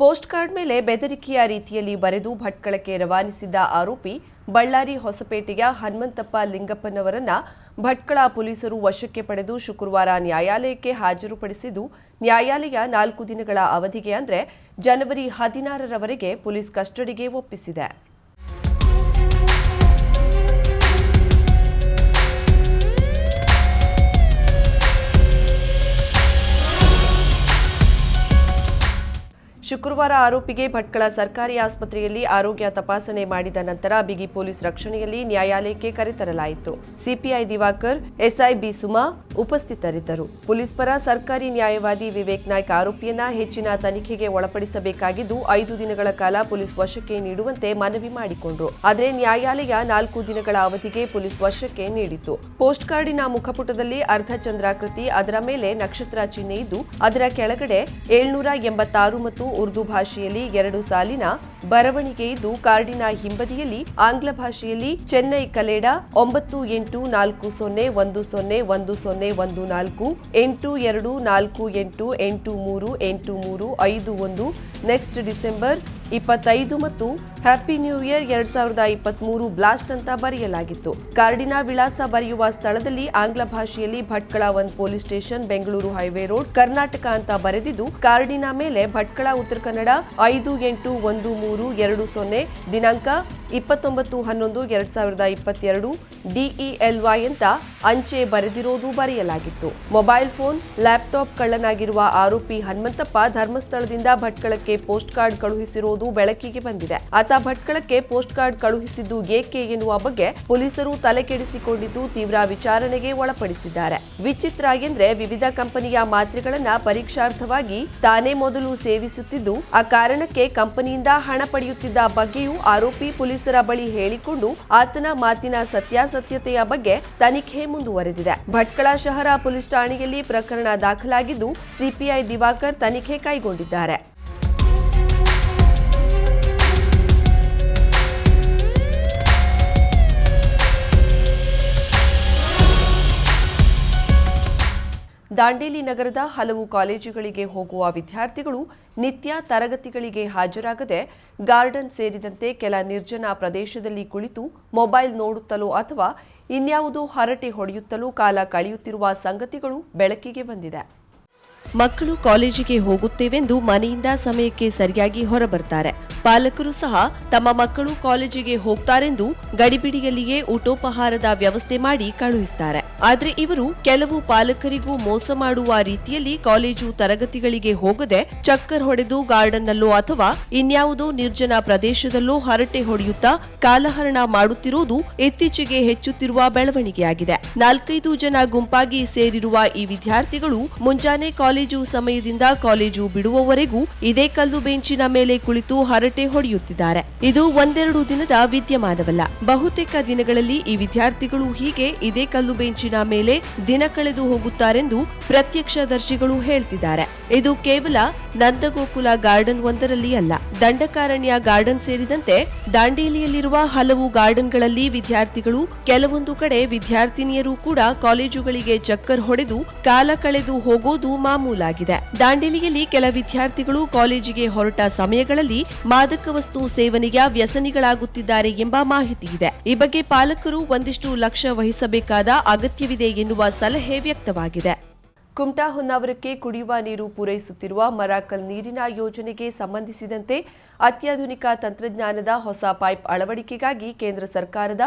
Post card ಮೇಲೆ ಬೆದರಿಕೆಯ ರೀತಿಯಲ್ಲಿ ಬರೆದು ಭಟ್ಕಳಕ್ಕೆ ರವಾನಿಸಿದ್ದ ಆರೋಪಿ ಬಳ್ಳಾರಿ ಹೊಸಪೇಟೆಯ ಹನುಮಂತಪ್ಪ ಲಿಂಗಪ್ಪನವರನ್ನ ಭಟ್ಕಳ ಪೊಲೀಸರು ವಶಕ್ಕೆ ಪಡೆದು ಶುಕ್ರವಾರ ನ್ಯಾಯಾಲಯಕ್ಕೆ ಹಾಜರುಪಡಿಸಿದ್ದು, ನ್ಯಾಯಾಲಯ ನಾಲ್ಕು ದಿನಗಳ ಅವಧಿಗೆ ಅಂದರೆ ಜನವರಿ ಹದಿನಾರರವರೆಗೆ ಪೊಲೀಸ್ ಕಸ್ಟಡಿಗೆ ಒಪ್ಪಿಸಿದೆ. ಶುಕ್ರವಾರ ಆರೋಪಿಗೆ ಭಟ್ಕಳ ಸರ್ಕಾರಿ ಆಸ್ಪತ್ರೆಯಲ್ಲಿ ಆರೋಗ್ಯ ತಪಾಸಣೆ ಮಾಡಿದ ನಂತರ ಬಿಗಿ ಪೊಲೀಸ್ ರಕ್ಷಣೆಯಲ್ಲಿ ನ್ಯಾಯಾಲಯಕ್ಕೆ ಕರೆತರಲಾಯಿತು. CPI Diwakar, SI B Suma ಉಪಸ್ಥಿತರಿದ್ದರು. ಪೊಲೀಸ್ ಪರ ಸರ್ಕಾರಿ ನ್ಯಾಯವಾದಿ ವಿವೇಕ್ ನಾಯ್ಕ್ ಆರೋಪಿಯನ್ನ ಹೆಚ್ಚಿನ ತನಿಖೆಗೆ ಒಳಪಡಿಸಬೇಕಾಗಿದ್ದು, ಐದು ದಿನಗಳ ಕಾಲ ಪೊಲೀಸ್ ವಶಕ್ಕೆ ನೀಡುವಂತೆ ಮನವಿ ಮಾಡಿಕೊಂಡರು. ಆದರೆ ನ್ಯಾಯಾಲಯ ನಾಲ್ಕು ದಿನಗಳ ಅವಧಿಗೆ ಪೊಲೀಸ್ ವಶಕ್ಕೆ ನೀಡಿತು ಪೋಸ್ಟ್ ಕಾರ್ಡಿನ ಮುಖಪುಟದಲ್ಲಿ ಅರ್ಧ ಚಂದ್ರಾಕೃತಿ, ಅದರ ಮೇಲೆ ನಕ್ಷತ್ರ ಚಿಹ್ನೆ ಇದ್ದು, ಅದರ ಕೆಳಗಡೆ ಏಳ್ನೂರ ಎಂಬತ್ತಾರು ಮತ್ತು ಉರ್ದು ಭಾಷೆಯಲ್ಲಿ ಎರಡು ಸಾಲಿನ ಬರವಣಿಗೆ ಇದ್ದು, ಕಾರ್ಡಿನ ಹಿಂಬದಿಯಲ್ಲಿ ಆಂಗ್ಲ ಭಾಷೆಯಲ್ಲಿ ಚೆನ್ನೈ ಕಲೇಡ ಒಂಬತ್ತು ಎಂಟು ನಾಲ್ಕು ಸೊನ್ನೆ ಒಂದು ಸೊನ್ನೆ ಒಂದು ಸೊನ್ನೆ ಒಂದು ನಾಲ್ಕು, ಎಂಟು ಎರಡು ನಾಲ್ಕು ಎಂಟು ಎಂಟು ಮೂರು ಎಂಟು ಮೂರು ಐದು ಒಂದು, ನೆಕ್ಸ್ಟ್ ಡಿಸೆಂಬರ್ ಇಪ್ಪತ್ತೈದು ಮತ್ತು ಹ್ಯಾಪಿ ನ್ಯೂ ಇಯರ್ ಎರಡ್ ಸಾವಿರದ ಇಪ್ಪತ್ಮೂರು ಬ್ಲಾಸ್ಟ್ ಅಂತ ಬರೆಯಲಾಗಿತ್ತು. ಕಾರ್ಡಿನ ವಿಳಾಸ ಬರೆಯುವ ಸ್ಥಳದಲ್ಲಿ ಆಂಗ್ಲ ಭಾಷೆಯಲ್ಲಿ Bhatkal one police station, Bengaluru highway road, Karnataka ಅಂತ ಬರೆದಿದ್ದು, ಕಾರ್ಡಿನ ಮೇಲೆ ಭಟ್ಕಳ, ಉತ್ತರ ಕನ್ನಡ ಐದು ಎಂಟು ಒಂದು ಮೂರು ಎರಡು ಸೊನ್ನೆ, ದಿನಾಂಕ ಇಪ್ಪತ್ತೊಂಬತ್ತು, ಹನ್ನೊಂದು, ಎರಡ್ ಸಾವಿರದ ಇಪ್ಪತ್ತೆರಡು ಡಿಇಎಲ್ವೈ ಅಂತ ಅಂಚೆ ಬರೆದಿರೋದು ಬರೆಯಲಾಗಿತ್ತು. ಮೊಬೈಲ್ ಫೋನ್, ಲ್ಯಾಪ್ಟಾಪ್ ಕಳ್ಳನಾಗಿರುವ ಆರೋಪಿ ಹನುಮಂತಪ್ಪ ಧರ್ಮಸ್ಥಳದಿಂದ ಭಟ್ಕಳಕ್ಕೆ ಪೋಸ್ಟ್ ಕಾರ್ಡ್ ಕಳುಹಿಸಿರುವುದು ಬೆಳಕಿಗೆ ಬಂದಿದೆ. ಆತ ಭಟ್ಕಳಕ್ಕೆ ಪೋಸ್ಟ್ ಕಾರ್ಡ್ ಕಳುಹಿಸಿದ್ದು ಏಕೆ ಎನ್ನುವ ಬಗ್ಗೆ ಪೊಲೀಸರು ತಲೆಕೆಡಿಸಿಕೊಂಡಿದ್ದು ತೀವ್ರ ವಿಚಾರಣೆಗೆ ಒಳಪಡಿಸಿದ್ದಾರೆ. ವಿಚಿತ್ರ ಎಂದ್ರೆ ವಿವಿಧ ಕಂಪನಿಯ ಮಾತ್ರೆಗಳನ್ನ ಪರೀಕ್ಷಾರ್ಥವಾಗಿ ತಾನೇ ಮೊದಲು ಸೇವಿಸುತ್ತಿದ್ದು, ಆ ಕಾರಣಕ್ಕೆ ಕಂಪನಿಯಿಂದ ಹಣ ಪಡೆಯುತ್ತಿದ್ದ ಬಗ್ಗೆಯೂ ಆರೋಪಿ ಪೊಲೀಸರ ಬಳಿ ಹೇಳಿಕೊಂಡು ಆತನ ಮಾತಿನ ಸತ್ಯಾಸತ್ಯತೆಯ ಬಗ್ಗೆ ತನಿಖೆ ಮುಂದುವರೆದಿದೆ. ಭಟ್ಕಳ ಶಹರ ಪೊಲೀಸ್ ಠಾಣೆಯಲ್ಲಿ ಪ್ರಕರಣ ದಾಖಲಾಗಿದ್ದು, ಸಿಪಿಐ ದಿವಾಕರ್ ತನಿಖೆ ಕೈಗೊಂಡಿದ್ದಾರೆ. ದಾಂಡೇಲಿ ನಗರದ ಹಲವು ಕಾಲೇಜುಗಳಿಗೆ ಹೋಗುವ ವಿದ್ಯಾರ್ಥಿಗಳು ನಿತ್ಯ ತರಗತಿಗಳಿಗೆ ಹಾಜರಾಗದೆ ಗಾರ್ಡನ್ ಸೇರಿದಂತೆ ಕೆಲ ನಿರ್ಜನ ಪ್ರದೇಶದಲ್ಲಿ ಕುಳಿತು ಮೊಬೈಲ್ ನೋಡುತ್ತಲೋ ಅಥವಾ ಇನ್ಯಾವುದೋ ಹರಟೆ ಹೊಡೆಯುತ್ತಲೋ ಕಾಲ ಕಳೆಯುತ್ತಿರುವ ಸಂಗತಿಗಳು ಬೆಳಕಿಗೆ ಬಂದಿದೆ. ಮಕ್ಕಳು ಕಾಲೇಜಿಗೆ ಹೋಗುತ್ತೇವೆಂದು ಮನೆಯಿಂದ ಸಮಯಕ್ಕೆ ಸರಿಯಾಗಿ ಹೊರಬರ್ತಾರೆ. ಪಾಲಕರು ಸಹ ತಮ್ಮ ಮಕ್ಕಳು ಕಾಲೇಜಿಗೆ ಹೋಗ್ತಾರೆಂದು ಗಡಿಬಿಡಿಯಲ್ಲಿಯೇ ಊಟೋಪಹಾರದ ವ್ಯವಸ್ಥೆ ಮಾಡಿ ಕಳುಹಿಸ್ತಾರೆ. ಆದರೆ ಇವರು ಕೆಲವು ಪಾಲಕರಿಗೂ ಮೋಸ ಮಾಡುವ ರೀತಿಯಲ್ಲಿ ಕಾಲೇಜು ತರಗತಿಗಳಿಗೆ ಹೋಗದೆ ಚಕ್ಕರ್ ಹೊಡೆದು ಗಾರ್ಡನ್ನಲ್ಲೋ ಅಥವಾ ಇನ್ಯಾವುದೋ ನಿರ್ಜನ ಪ್ರದೇಶದಲ್ಲೋ ಹರಟೆ ಹೊಡೆಯುತ್ತಾ ಕಾಲಹರಣ ಮಾಡುತ್ತಿರುವುದು ಇತ್ತೀಚೆಗೆ ಹೆಚ್ಚುತ್ತಿರುವ ಬೆಳವಣಿಗೆಯಾಗಿದೆ. ನಾಲ್ಕೈದು ಜನ ಗುಂಪಾಗಿ ಸೇರಿರುವ ಈ ವಿದ್ಯಾರ್ಥಿಗಳು ಮುಂಜಾನೆ ಕಾಲೇಜು ಸಮಯದಿಂದ ಕಾಲೇಜು ಬಿಡುವವರೆಗೂ ಇದೇ ಕಲ್ಲು ಬೆಂಚಿನ ಮೇಲೆ ಕುಳಿತು ಹರಟೆ ಹೊಡೆಯುತ್ತಿದ್ದಾರೆ. ಇದು ಒಂದೆರಡು ದಿನದ ವಿದ್ಯಮಾನವಲ್ಲ. ಬಹುತೇಕ ದಿನಗಳಲ್ಲಿ ಈ ವಿದ್ಯಾರ್ಥಿಗಳು ಹೀಗೆ ಇದೇ ಕಲ್ಲು ಬೆಂಚಿನ ಮೇಲೆ ದಿನ ಕಳೆದು ಹೋಗುತ್ತಾರೆಂದು ಪ್ರತ್ಯಕ್ಷದರ್ಶಿಗಳು ಹೇಳ್ತಿದ್ದಾರೆ. ಇದು ಕೇವಲ ನಂದಗೋಕುಲ ಗಾರ್ಡನ್ ಒಂದರಲ್ಲಿ ಅಲ್ಲ. ದಂಡಕಾರಣ್ಯ ಗಾರ್ಡನ್ ಸೇರಿದಂತೆ ದಾಂಡೇಲಿಯಲ್ಲಿರುವ ಹಲವು ಗಾರ್ಡನ್ಗಳಲ್ಲಿ ವಿದ್ಯಾರ್ಥಿಗಳು ಕೆಲವೊಂದು ಕಡೆ ವಿದ್ಯಾರ್ಥಿನಿಯರು ಕೂಡ ಕಾಲೇಜುಗಳಿಗೆ ಚಕ್ಕರ್ ಹೊಡೆದು ಕಾಲ ಕಳೆದು ಹೋಗೋದು ಮಾಮೂಲಾಗಿದೆ. ದಾಂಡೇಲಿಯಲ್ಲಿ ಕೆಲ ವಿದ್ಯಾರ್ಥಿಗಳು ಕಾಲೇಜಿಗೆ ಹೊರಟ ಸಮಯಗಳಲ್ಲಿ ಮಾದಕ ವಸ್ತು ಸೇವನೆಯ ವ್ಯಸನಿಗಳಾಗುತ್ತಿದ್ದಾರೆ ಎಂಬ ಮಾಹಿತಿ ಇದೆ. ಈ ಬಗ್ಗೆ ಪಾಲಕರು ಒಂದಿಷ್ಟು ಲಕ್ಷ್ಯ ವಹಿಸಬೇಕಾದ ಅಗತ್ಯವಿದೆ ಎನ್ನುವ ಸಲಹೆ ವ್ಯಕ್ತವಾಗಿದೆ. ಕುಮಟಾ ಹೊನ್ನಾವರಕ್ಕೆ ಕುಡಿಯುವ ನೀರು ಪೂರೈಸುತ್ತಿರುವ ಮರಾಕಲ್ ನೀರಿನ ಯೋಜನೆಗೆ ಸಂಬಂಧಿಸಿದಂತೆ ಅತ್ಯಾಧುನಿಕ ತಂತ್ರಜ್ಞಾನದ ಹೊಸ ಪೈಪ್ ಅಳವಡಿಕೆಗಾಗಿ ಕೇಂದ್ರ ಸರ್ಕಾರದ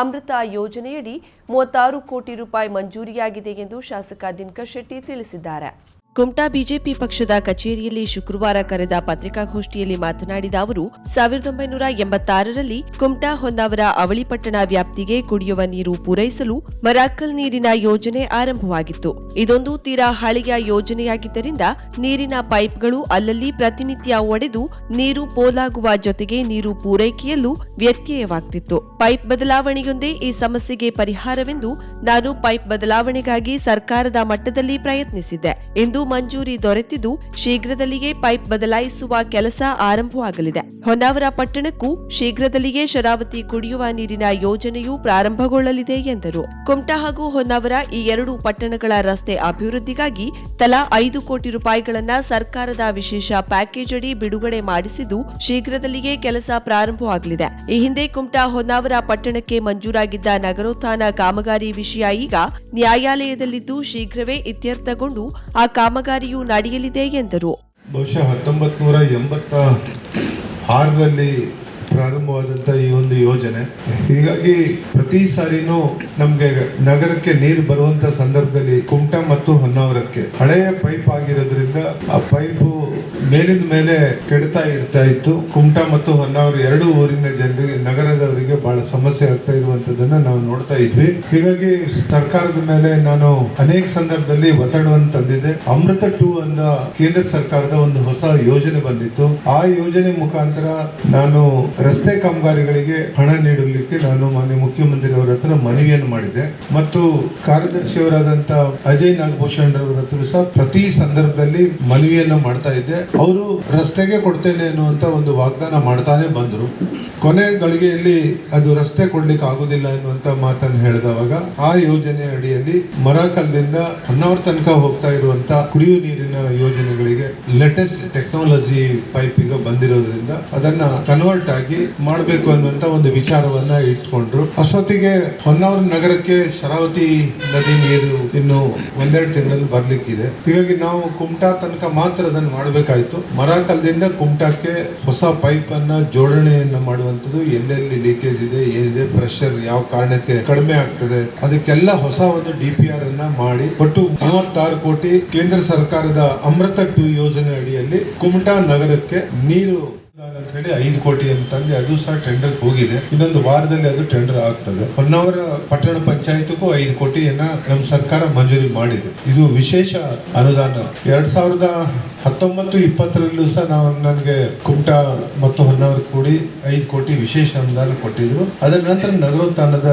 ಅಮೃತ ಯೋಜನೆಯಡಿ ಮೂವತ್ತಾರು ಕೋಟಿ ರೂಪಾಯಿ ಮಂಜೂರಿಯಾಗಿದೆ ಎಂದು ಶಾಸಕ ದಿನಕರ್ ಶೆಟ್ಟಿ ತಿಳಿಸಿದ್ದಾರೆ. ಕುಮಟಾ ಬಿಜೆಪಿ ಪಕ್ಷದ ಕಚೇರಿಯಲ್ಲಿ ಶುಕ್ರವಾರ ಕರೆದ ಪತ್ರಿಕಾಗೋಷ್ಠಿಯಲ್ಲಿ ಮಾತನಾಡಿದ ಅವರು, ಸಾವಿರದ ಒಂಬೈನೂರ ಎಂಬತ್ತಾರರಲ್ಲಿ ಕುಮಟಾ ಹೊನ್ನಾವರ ಅವಳಿಪಟ್ಟಣ ವ್ಯಾಪ್ತಿಗೆ ಕುಡಿಯುವ ನೀರು ಪೂರೈಸಲು ಮರಾಕಲ್ ನೀರಿನ ಯೋಜನೆ ಆರಂಭವಾಗಿತ್ತು. ಇದೊಂದು ತೀರಾ ಹಳೆಯ ಯೋಜನೆಯಾಗಿದ್ದರಿಂದ ನೀರಿನ ಪೈಪ್ಗಳು ಅಲ್ಲಲ್ಲಿ ಪ್ರತಿನಿತ್ಯ ಒಡೆದು ನೀರು ಪೋಲಾಗುವ ಜೊತೆಗೆ ನೀರು ಪೂರೈಕೆಯಲ್ಲೂ ವ್ಯತ್ಯಯವಾಗ್ತಿತ್ತು. ಪೈಪ್ ಬದಲಾವಣೆಯೊಂದೇ ಈ ಸಮಸ್ಯೆಗೆ ಪರಿಹಾರವೆಂದು ನಾನು ಪೈಪ್ ಬದಲಾವಣೆಗಾಗಿ ಸರ್ಕಾರದ ಮಟ್ಟದಲ್ಲಿ ಪ್ರಯತ್ನಿಸಿದ್ದೆ. ಎಂದು ಮಂಜೂರಿ ದೊರೆತಿದ್ದು ಶೀಘ್ರದಲ್ಲಿಯೇ ಪೈಪ್ ಬದಲಾಯಿಸುವ ಕೆಲಸ ಆರಂಭವಾಗಲಿದೆ. ಹೊನ್ನಾವರ ಪಟ್ಟಣಕ್ಕೂ ಶೀಘ್ರದಲ್ಲಿಯೇ ಶರಾವತಿ ಕುಡಿಯುವ ನೀರಿನ ಯೋಜನೆಯು ಪ್ರಾರಂಭಗೊಳ್ಳಲಿದೆ ಎಂದರು. ಕುಮಟಾ ಹಾಗೂ ಹೊನ್ನಾವರ ಈ ಎರಡು ಪಟ್ಟಣಗಳ ರಸ್ತೆ ಅಭಿವೃದ್ಧಿಗಾಗಿ ತಲಾ ಐದು ಕೋಟಿ ರೂಪಾಯಿಗಳನ್ನ ಸರ್ಕಾರದ ವಿಶೇಷ ಪ್ಯಾಕೇಜ್ ಅಡಿ ಬಿಡುಗಡೆ ಮಾಡಿಸಿದ್ದು ಶೀಘ್ರದಲ್ಲಿಯೇ ಕೆಲಸ ಪ್ರಾರಂಭವಾಗಲಿದೆ. ಈ ಹಿಂದೆ ಕುಮಟಾ ಹೊನ್ನಾವರ ಪಟ್ಟಣಕ್ಕೆ ಮಂಜೂರಾಗಿದ್ದ ನಗರೋತ್ಥಾನ ಕಾಮಗಾರಿ ವಿಷಯ ಈಗ ನ್ಯಾಯಾಲಯದಲ್ಲಿದ್ದು ಶೀಘ್ರವೇ ಇತ್ಯರ್ಥಗೊಂಡು ಆ ಕಾಮಗಾರಿಯು ನಡೆಯಲಿದೆ ಎಂದರು. ಬಹುಶಃ ಹತ್ತೊಂಬತ್ತು ನೂರ ಎಂಬತ್ತ ಆರರಲ್ಲಿ ಪ್ರಾರಂಭವಾದಂಥ ಈ ಒಂದು ಯೋಜನೆ. ಹೀಗಾಗಿ ಪ್ರತಿ ಸಾರಿನೂ ನಮಗೆ ನಗರಕ್ಕೆ ನೀರು ಬರುವಂತ ಸಂದರ್ಭದಲ್ಲಿ ಕುಮಟಾ ಮತ್ತು ಹೊನ್ನಾವರಕ್ಕೆ ಹಳೆಯ ಪೈಪ್ ಆಗಿರೋದ್ರಿಂದ ಆ ಪೈಪು ಮೇಲಿನ ಮೇಲೆ ಕೆಡ್ತಾ ಇರ್ತಾ ಇತ್ತು. ಕುಮಟಾ ಮತ್ತು ಹೊನ್ನಾವರ ಎರಡು ಊರಿನ ಜನರಿಗೆ, ನಗರದವರಿಗೆ ಬಹಳ ಸಮಸ್ಯೆ ಆಗ್ತಾ ಇರುವಂತದನ್ನ ನಾವು ನೋಡ್ತಾ ಇದ್ವಿ. ಹೀಗಾಗಿ ಸರ್ಕಾರದ ಮೇಲೆ ನಾನು ಅನೇಕ ಸಂದರ್ಭದಲ್ಲಿ ಒತ್ತಡವನ್ನು ತಂದಿದೆ ಅಮೃತ ಟೂ ಅಂದ ಕೇಂದ್ರ ಸರ್ಕಾರದ ಒಂದು ಹೊಸ ಯೋಜನೆ ಬಂದಿತ್ತು. ಆ ಯೋಜನೆ ಮುಖಾಂತರ ನಾನು ರಸ್ತೆ ಕಾಮಗಾರಿಗಳಿಗೆ ಹಣ ನೀಡಲಿಕ್ಕೆ ನಾನು ಮಾನ್ಯ ಮುಖ್ಯಮಂತ್ರಿಯವರ ಹತ್ರ ಮನವಿಯನ್ನು ಮಾಡಿದೆ ಮತ್ತು ಕಾರ್ಯದರ್ಶಿಯವರಾದಂತಹ ಅಜಯ್ ನಾಗಭೂಷಣ್ ಅವರ ಹತ್ರ ಸಹ ಪ್ರತಿ ಸಂದರ್ಭದಲ್ಲಿ ಮನವಿಯನ್ನು ಮಾಡ್ತಾ ಇದ್ದೆ. ಅವರು ರಸ್ತೆಗೆ ಕೊಡ್ತೇನೆ ಅನ್ನುವಂತ ಒಂದು ವಾಗ್ದಾನ ಮಾಡ್ತಾನೆ ಬಂದರು. ಕೊನೆ ಗಳಿಗೆಯಲ್ಲಿ ಅದು ರಸ್ತೆ ಕೊಡ್ಲಿಕ್ಕೆ ಆಗುದಿಲ್ಲ ಎನ್ನುವಂತ ಮಾತನ್ನು ಹೇಳಿದವಾಗ ಆ ಯೋಜನೆ ಅಡಿಯಲ್ಲಿ ಮರಕಲ್ಲಿಂದ ಹೊನ್ನಾವರ ತನಕ ಹೋಗ್ತಾ ಇರುವಂತ ಕುಡಿಯುವ ನೀರಿನ ಯೋಜನೆಗಳಿಗೆ ಲೇಟೆಸ್ಟ್ ಟೆಕ್ನಾಲಜಿ ಪೈಪ್ ಈಗ ಬಂದಿರೋದ್ರಿಂದ ಅದನ್ನ ಕನ್ವರ್ಟ್ ಆಗಿ ಮಾಡಬೇಕು ಅನ್ನುವಂತ ಒಂದು ವಿಚಾರವನ್ನ ಇಟ್ಕೊಂಡ್ರು. ಅಷ್ಟೊತ್ತಿಗೆ ಹೊನ್ನಾವರ ನಗರಕ್ಕೆ ಶರಾವತಿ ನದಿ ನೀರು ಇನ್ನು ಒಂದೆರಡು ತಿಂಗಳಲ್ಲಿ ಬರ್ಲಿಕ್ಕಿದೆ. ಹೀಗಾಗಿ ನಾವು ಕುಮಟಾ ತನಕ ಮಾತ್ರ ಅದನ್ನು ಮಾಡಬೇಕಾಯ್ತು. ಮರಕಲ್ದಿಂದ ಕುಮಟಾಕ್ಕೆ ಹೊಸ ಪೈಪ್ ಜೋಡಣೆಯನ್ನು ಮಾಡುವಂಥದ್ದು ಎಲ್ಲೆಲ್ಲಿ ಲೀಕೇಜ್ ಇದೆ, ಏನಿದೆ ಪ್ರೆಷರ್ ಯಾವ ಕಾರಣಕ್ಕೆ ಕಡಿಮೆ ಆಗ್ತದೆ, ಅದಕ್ಕೆಲ್ಲ ಹೊಸ ಒಂದು ಡಿ ಪಿ ಆರ್ ಅನ್ನ ಮಾಡಿ ಒಟ್ಟು ಮೂವತ್ತಾರು ಕೋಟಿ ಕೇಂದ್ರ ಸರ್ಕಾರದ ಅಮೃತ ಟು ಯೋಜನೆ ಅಡಿಯಲ್ಲಿ ಕುಮಟಾ ನಗರಕ್ಕೆ ನೀರು ಅಂತ ಹೇಳಿ ಐದು ಕೋಟಿ ಅಂತಂದ್ರೆ ಅದು ಸಹ ಟೆಂಡರ್ ಹೋಗಿದೆ. ಇನ್ನೊಂದು ವಾರದಲ್ಲಿ ಅದು ಟೆಂಡರ್ ಆಗ್ತದೆ. ಹೊನ್ನಾವರ ಪಟ್ಟಣ ಪಂಚಾಯತ್ಗೂ ಐದು ಕೋಟಿಯನ್ನ ನಮ್ಮ ಸರ್ಕಾರ ಮಂಜೂರಿ ಮಾಡಿದೆ. ಇದು ವಿಶೇಷ ಅನುದಾನ. ಎರಡ್ ಸಾವಿರದ ಹತ್ತೊಂಬತ್ತು ಇಪ್ಪತ್ತರಲ್ಲೂ ಸಹ ನಾವು ನನಗೆ ಕುಮಟಾ ಮತ್ತು ಹೊನ್ನಾವರ ಕೂಡಿ ಐದು ಕೋಟಿ ವಿಶೇಷ ಅನುದಾನ ಕೊಟ್ಟಿದ್ರು. ಅದರ ನಂತರ ನಗರೋತ್ಥಾನದ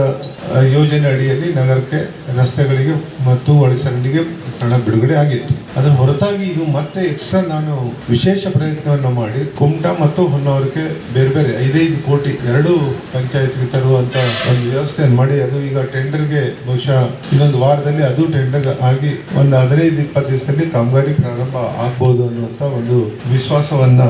ಯೋಜನೆ ಅಡಿಯಲ್ಲಿ ನಗರಕ್ಕೆ ರಸ್ತೆಗಳಿಗೆ ಮತ್ತು ಒಳಚರಂಡಿಗೆ ಹಣ ಬಿಡುಗಡೆ ಆಗಿತ್ತು. ಅದರ ಹೊರತಾಗಿ ಇದು ಮತ್ತೆ ಎಕ್ಸ್ಟ್ರಾ ನಾನು ವಿಶೇಷ ಪ್ರಯತ್ನವನ್ನು ಮಾಡಿ ಕುಮಟಾ ಮತ್ತು ಹೊನ್ನಾವರಕ್ಕೆ ಬೇರೆ ಬೇರೆ ಐದೈದು ಕೋಟಿ ಎರಡು ಪಂಚಾಯತ್ಗೆ ತರುವಂತ ಒಂದು ವ್ಯವಸ್ಥೆಯನ್ನು ಮಾಡಿ. ಅದು ಈಗ ಟೆಂಡರ್ಗೆ ಬಹುಶಃ ಇನ್ನೊಂದು ವಾರದಲ್ಲಿ ಅದು ಟೆಂಡರ್ ಆಗಿ ಒಂದು ಹದಿನೈದು ಇಪ್ಪತ್ತು ದಿವಸದಲ್ಲಿ ಕಾಮಗಾರಿ ಪ್ರಾರಂಭ ಆಗ್ಬೋದು. ಒಂದು ವಿಶ್ವಾಸವನ್ನ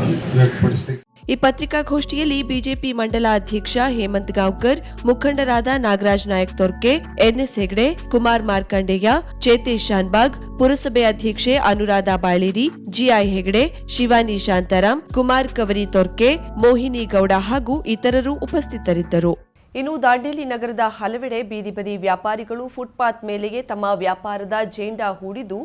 ಈ ಪತ್ರಿಕಾಗೋಷ್ಠಿಯಲ್ಲಿ ಬಿಜೆಪಿ ಮಂಡಲ ಅಧ್ಯಕ್ಷ ಹೇಮಂತ್ ಗಾಂವ್ಕರ್, ಮುಖಂಡರಾದ ನಾಗರಾಜ್ ನಾಯಕ್ ತೊರ್ಕೆ, ಎನ್ಎಸ್ ಹೆಗ್ಡೆ, ಕುಮಾರ್ ಮಾರ್ಕಂಡೇಯ, ಚೇತೇಶ್ ಶಾನ್ಬಾಗ್, ಪುರಸಭೆ ಅಧ್ಯಕ್ಷೆ ಅನುರಾಧ ಬಾಳೇರಿ, ಜಿಐ ಹೆಗ್ಡೆ, ಶಿವಾನಿ ಶಾಂತಾರಾಮ್ ಕುಮಾರ್ ಕವರಿ ತೊರ್ಕೆ, ಮೋಹಿನಿ ಗೌಡ ಹಾಗೂ ಇತರರು ಉಪಸ್ಥಿತರಿದ್ದರು. ಇನ್ನು ದಾಂಡೇಲಿ ನಗರದ ಹಲವೆಡೆ ಬೀದಿ ಬದಿ ವ್ಯಾಪಾರಿಗಳು ಫುಟ್ಪಾತ್ ಮೇಲೆಯೇ ತಮ್ಮ ವ್ಯಾಪಾರದ ಜೇಂಡಾ ಹೂಡಿದ್ದು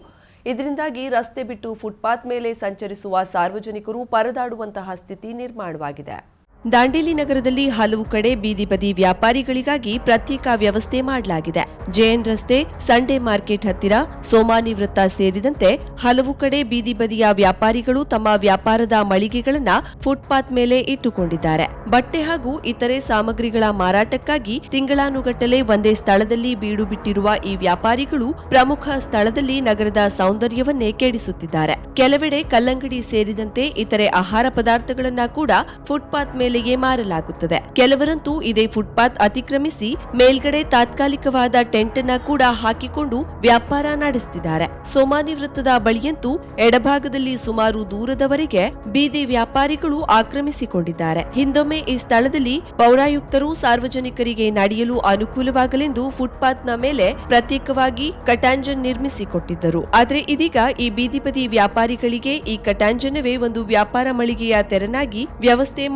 ಇದರಿಂದಾಗಿ ರಸ್ತೆ ಬಿಟ್ಟು ಫುಟ್ಪಾತ್ ಮೇಲೆ ಸಂಚರಿಸುವ ಸಾರ್ವಜನಿಕರು ಪರದಾಡುವಂತಹ ಸ್ಥಿತಿ ನಿರ್ಮಾಣವಾಗಿದೆ. ದಾಂಡೇಲಿ ನಗರದಲ್ಲಿ ಹಲವು ಕಡೆ ಬೀದಿ ಬದಿ ವ್ಯಾಪಾರಿಗಳಿಗಾಗಿ ಪ್ರತ್ಯೇಕ ವ್ಯವಸ್ಥೆ ಮಾಡಲಾಗಿದೆ. ಜೆಎನ್ ರಸ್ತೆ, ಸಂಡೇ ಮಾರ್ಕೆಟ್ ಹತ್ತಿರ ಸೋಮಾನಿ ವೃತ್ತ ಸೇರಿದಂತೆ ಹಲವು ಕಡೆ ಬೀದಿ ಬದಿಯ ವ್ಯಾಪಾರಿಗಳು ತಮ್ಮ ವ್ಯಾಪಾರದ ಮಳಿಗೆಗಳನ್ನ ಫುಟ್ಪಾತ್ ಮೇಲೆ ಇಟ್ಟುಕೊಂಡಿದ್ದಾರೆ. ಬಟ್ಟೆ ಹಾಗೂ ಇತರೆ ಸಾಮಗ್ರಿಗಳ ಮಾರಾಟಕ್ಕಾಗಿ ತಿಂಗಳಾನುಗಟ್ಟಲೆ ಒಂದೇ ಸ್ಥಳದಲ್ಲಿ ಬೀಡು ಬಿಟ್ಟಿರುವ ಈ ವ್ಯಾಪಾರಿಗಳು ಪ್ರಮುಖ ಸ್ಥಳದಲ್ಲಿ ನಗರದ ಸೌಂದರ್ಯವನ್ನೇ ಕೆಡಿಸುತ್ತಿದ್ದಾರೆ. ಕೆಲವೆಡೆ ಕಲ್ಲಂಗಡಿ ಸೇರಿದಂತೆ ಇತರೆ ಆಹಾರ ಪದಾರ್ಥಗಳನ್ನ ಕೂಡ ಫುಟ್ಪಾತ್ ಮೇಲೆಯೇ ಮಾರಲಾಗುತ್ತದೆ. ಕೆಲವರಂತೂ ಇದೇ ಫುಟ್ಪಾತ್ ಅತಿಕ್ರಮಿಸಿ ಮೇಲ್ಗಡೆ ತಾತ್ಕಾಲಿಕವಾದ ಟೆಂಟ್ ಅನ್ನ ಕೂಡ ಹಾಕಿಕೊಂಡು ವ್ಯಾಪಾರ ನಡೆಸುತ್ತಿದ್ದಾರೆ ಸೋಮಾನಿ ವೃತ್ತದ ಬಳಿಯಂತೂ ಎಡಭಾಗದಲ್ಲಿ ಸುಮಾರು ದೂರದವರೆಗೆ ಬೀದಿ ವ್ಯಾಪಾರಿಗಳು ಆಕ್ರಮಿಸಿಕೊಂಡಿದ್ದಾರೆ. ಹಿಂದೊಮ್ಮೆ ಈ ಸ್ಥಳದಲ್ಲಿ ಪೌರಾಯುಕ್ತರು ಸಾರ್ವಜನಿಕರಿಗೆ ನಡೆಯಲು ಅನುಕೂಲವಾಗಲೆಂದು ಫುಟ್ಪಾತ್ನ ಮೇಲೆ ಪ್ರತ್ಯೇಕವಾಗಿ ಕಟಾಂಜನ್ ನಿರ್ಮಿಸಿಕೊಟ್ಟಿದ್ದರು. ಆದರೆ ಇದೀಗ ಈ ಬೀದಿ ಬದಿ ವ್ಯಾಪಾರಿಗಳಿಗೆ ಈ ಕಟಾಂಜನವೇ ಒಂದು ವ್ಯಾಪಾರ ಮಳಿಗೆಯ ತೆರನಾಗಿ ವ್ಯವಸ್ಥೆ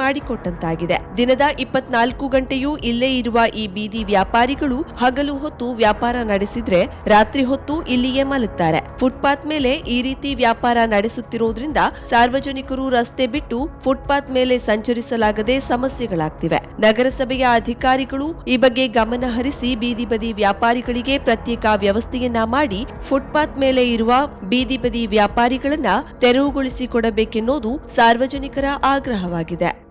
ಮಾಡಿಕೊಟ್ಟಂತಾಗಿದೆ ದಿನದ ಇಪ್ಪತ್ನಾಲ್ಕು ಗಂಟೆಯೂ ಇಲ್ಲೇ ಇರುವ ಈ ಬೀದಿ ವ್ಯಾಪಾರಿಗಳು ಹಗಲು ಹೊತ್ತು ವ್ಯಾಪಾರ ನಡೆಸಿದ್ರೆ ರಾತ್ರಿ ಹೊತ್ತು ಇಲ್ಲಿಯೇ ಮಲಗ್ತಾರೆ. ಫುಟ್ಪಾತ್ ಮೇಲೆ ಈ ರೀತಿ ವ್ಯಾಪಾರ ನಡೆಸುತ್ತಿರುವುದರಿಂದ ಸಾರ್ವಜನಿಕರು ರಸ್ತೆ ಬಿಟ್ಟು ಫುಟ್ಪಾತ್ ಮೇಲೆ ಸಂಚರಿಸಲಾಗದೆ ಸಮಸ್ಯೆಗಳಾಗ್ತಿವೆ. ನಗರಸಭೆಯ ಅಧಿಕಾರಿಗಳು ಈ ಬಗ್ಗೆ ಗಮನ ಹರಿಸಿ ಬೀದಿ ಬದಿ ವ್ಯಾಪಾರಿಗಳಿಗೆ ಪ್ರತ್ಯೇಕ ವ್ಯವಸ್ಥೆಯನ್ನ ಮಾಡಿ ಫುಟ್ಪಾತ್ ಮೇಲೆ ಇರುವ ಬೀದಿ ಬದಿ ವ್ಯಾಪಾರಿಗಳನ್ನ ತೆರವುಗೊಳಿಸಿಕೊಡಬೇಕೆನ್ನೋದು ಸಾರ್ವಜನಿಕರ ಆಗ್ರಹವಾಗಿದೆ.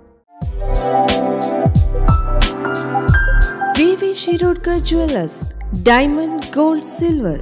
VV Shirodkar jewellers diamond gold silver